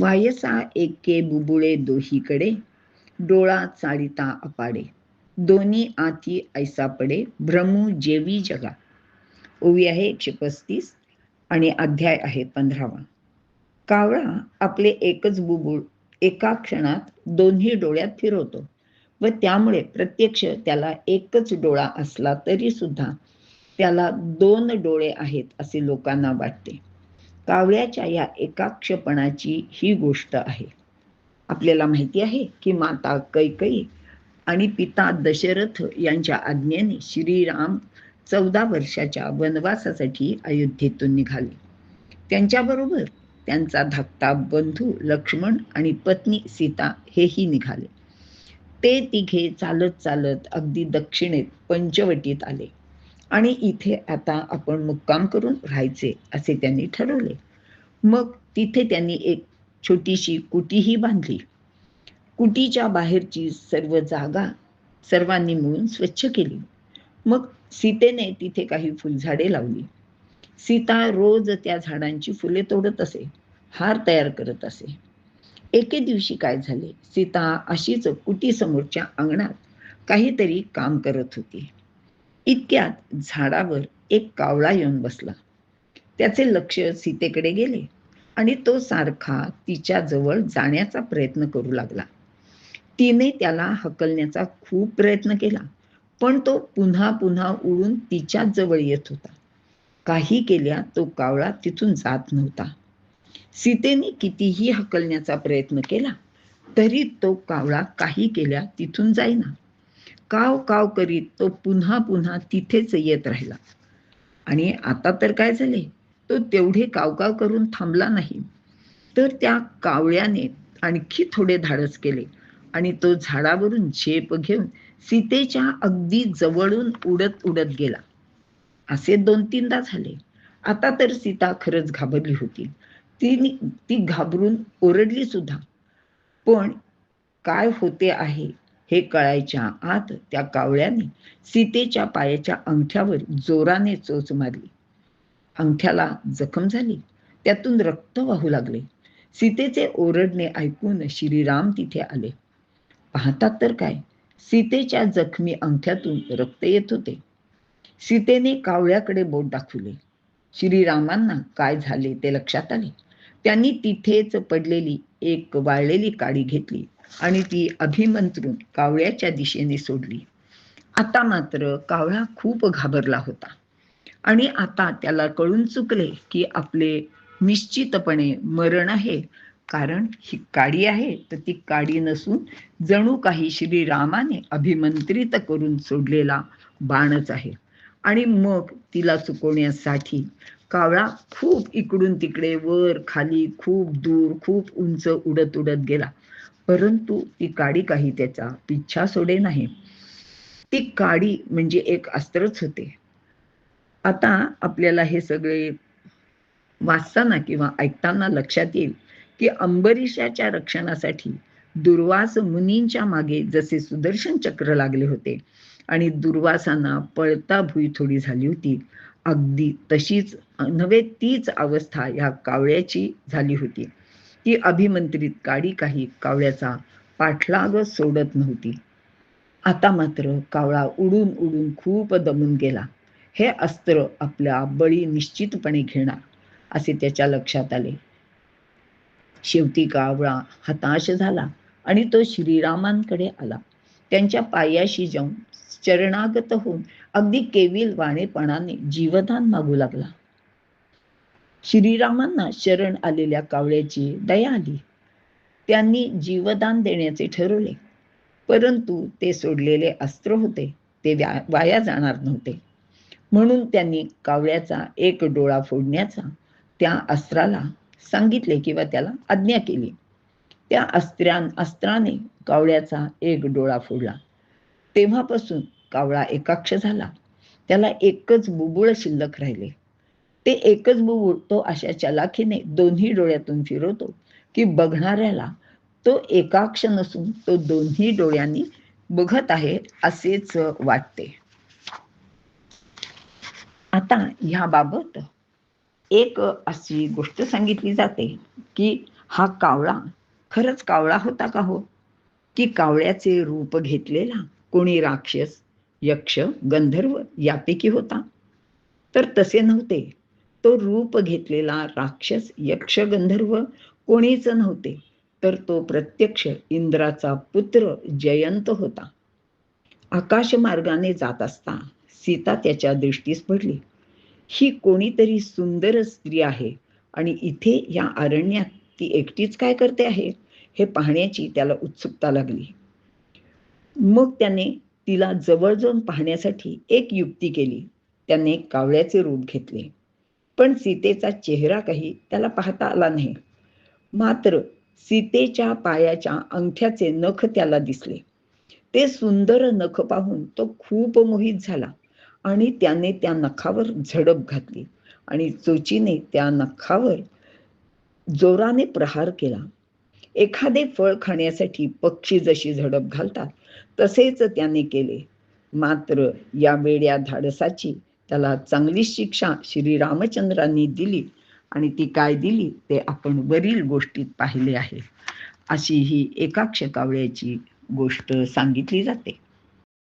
वायसा एके बुबुळे दोहीकडे डोळा चारिता अपाडे. दोन्ही आती ऐसा पडे भ्रमू जेवी जगा. ओवी आहे एकशे पस्तीस आणि अध्याय आहे पंधरावा. कावळा आपले एकच बुबुळ एका क्षणात दोन्ही डोळ्यात फिरवतो व त्यामुळे प्रत्यक्ष त्याला एकच डोळा असला तरी सुद्धा त्याला दोन डोळे आहेत असे लोकांना वाटते. कावळ्याच्या या एकाक्षपणाची ही गोष्ट आहे. आपल्याला माहिती आहे की माता कैकई आणि पिता दशरथ यांच्या आज्ञेने श्रीराम चौदा वर्षाच्या वनवासासाठी अयोध्येतून निघाले. त्यांच्याबरोबर त्यांचा धाकटा बंधू लक्ष्मण आणि पत्नी सीता हेही निघाले. ते तिघे चालत चालत अगदी दक्षिणेत पंचवटीत आले. आणि इथे आता आपण मुक्काम करून राहायचे असे त्यांनी ठरवले. मग तिथे त्यांनी एक छोटीशी कुटीही बांधली. कुटीच्या बाहेरची सर्व जागा सर्वांनी मिळून स्वच्छ केली. मग सीतेने तिथे काही फुलझाडे लावली. सीता रोज त्या झाडांची फुले तोडत असे हार तयार करत असे. एके दिवशी काय झाले? सीता अशीच कुटीसमोरच्या अंगणात काहीतरी काम करत होती. इतक्यात झाडावर एक कावळा येऊन बसला. त्याचे लक्ष सीतेकडे गेले आणि तो सारखा तिच्या जवळ जाण्याचा प्रयत्न करू लागला. तिने त्याला हकलण्याचा खूप प्रयत्न केला पण तो पुन्हा पुन्हा उडून तिच्याच जवळ येत होता. काही केल्या तो कावळा तिथून जात नव्हता. सीतेने कितीही हकलण्याचा प्रयत्न केला तरी तो कावळा काही केल्या तिथून जाईना. काव काव करीत तो पुन्हा पुन्हा तिथेच येत राहिला. आणि आता तर काय झाले? तो तेवढे कावकाव करून थांबला नाही. तर त्या कावळ्याने आणखी थोडे धाडस केले आणि तो झाडावरून झेप घेऊन सीतेच्या अगदी जवळून उडत उडत गेला. असे दोन तीनदा झाले. आता तर सीता खरंच घाबरली होती. ती ती घाबरून ओरडली सुद्धा. पण काय होते आहे? हे कळायच्या आत त्या कावळ्याने सीतेच्या पायाच्या अंगठ्यावर जोराने चोच मारली. अंगठ्याला जखम झाली. त्यातून रक्त वाहू लागले. सीतेचे ओरडणे ऐकून श्रीराम तिथे आले. पाहतात तर काय? सीतेच्या जखमी अंगठ्यातून रक्त येत होते. सीतेने कावळ्याकडे बोट दाखवले. श्रीरामांना काय झाले ते लक्षात आले. त्यांनी तिथेच पडलेली एक वाळलेली काडी घेतली. आणि ती अभिमंत्रून कावळ्याच्या दिशेने सोडली. आता मात्र कावळा खूप घाबरला होता. आणि आता त्याला कळून चुकले की आपले निश्चितपणे मरण आहे. कारण ही काडी आहे तर ती काडी नसून जणू काही श्रीरामाने अभिमंत्रित करून सोडलेला बाणच आहे. आणि मग तिला चुकवण्यासाठी कावळा खूप इकडून तिकडे वर खाली खूप दूर खूप उंच उडत उडत गेला. परंतु ती काडी काही त्याचा पिच्छा सोडे नाही. ती काडी म्हणजे एक अस्त्रच होते. आता आपल्याला हे सगळे वाचताना किंवा ऐकताना लक्षात येईल की अंबरीशाच्या रक्षणासाठी दुर्वास मुनींच्या मागे जसे सुदर्शन चक्र लागले होते आणि दुर्वासांना पळता भुई थोडी झाली होती अगदी तशीच नव्हे तीच अवस्था या कावळ्याची झाली होती. ती अभिमंत्रित काडी काही कावळ्याचा पाठलाग सोडत नव्हती. आता मात्र कावळा उडून उडून खूप दमून गेला. हे अस्त्र आपला बळी निश्चितपणे घेणार असे त्याच्या लक्षात आले. शेवटी कावळा हताश झाला आणि तो श्रीरामांकडे आला. त्यांच्या पायाशी जाऊन चरणागत होऊन अगदी केविल वाणेपणाने जीवदान मागू लागला. श्रीरामांना शरण आलेल्या कावळ्याची दया आली. त्यांनी जीवदान देण्याचे ठरवले. परंतु ते सोडलेले अस्त्र होते. ते वाया जाणार नव्हते. म्हणून त्यांनी कावळ्याचा एक डोळा फोडण्याचा त्या अस्त्राला सांगितले किंवा त्याला आज्ञा केली. त्या अस्त्र्या अस्त्राने कावळ्याचा एक डोळा फोडला. तेव्हापासून कावळा एकाक्ष झाला. त्याला एकच बुबुळ शिल्लक राहिले. ते एकच बुबुळ तो अशा चलाखीने दोन्ही डोळ्यातून फिरवतो की बघणाऱ्याला तो एकाक्ष नसून तो दोन्ही डोळ्यांनी बघत आहे असेच वाटते. आता ह्याबाबत एक अशी गोष्ट सांगितली जाते की हा कावळा खरंच कावळा होता का हो? की कावळ्याचे रूप घेतलेला कोणी राक्षस यक्ष गंधर्व यापैकी होता? तर तसे नव्हते. तो रूप घेतलेला राक्षस यक्ष गंधर्व कोणीच नव्हते तर तो प्रत्यक्ष इंद्राचा पुत्र जयंत होता. आकाश मार्गाने जात असता सीता त्याच्या दृष्टीस पडली. ही कोणीतरी सुंदर स्त्री आहे आणि इथे या अरण्यात ती एकटीच काय करते आहे हे पाहण्याची त्याला उत्सुकता लागली. मग त्याने तिला जवळ जाऊन पाहण्यासाठी एक युक्ती केली. त्याने कावळ्याचे रूप घेतले. पण सीतेचा चेहरा काही त्याला पाहता आला नाही. मात्र सीतेच्या पायाच्या अंगठ्याचे नख त्याला दिसले. ते सुंदर नख पाहून तो खूप मोहित झाला आणि त्याने त्या नखावर झडप घातली आणि चोचीने त्या नखावर जोराने प्रहार केला. एखादे फळ खाण्यासाठी पक्षी जशी झडप घालतात तसेच त्याने केले. मात्र या वेड्या धाडसाची त्याला चांगली शिक्षा श्री रामचंद्रांनी दिली आणि ती काय दिली? ते आपण वरील गोष्टीत पाहिले आहे. अशी ही एकाक्ष कावळ्याची गोष्ट सांगितली जाते.